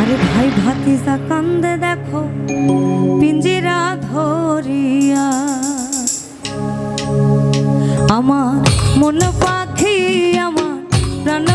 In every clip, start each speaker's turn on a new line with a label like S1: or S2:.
S1: আরে ভাই ভাতি কান্দে দেখো পিঞ্জিরা ধরিয়া। আমার মন পাখি আমার প্রাণ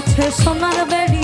S1: আছে সোনার বেড়ি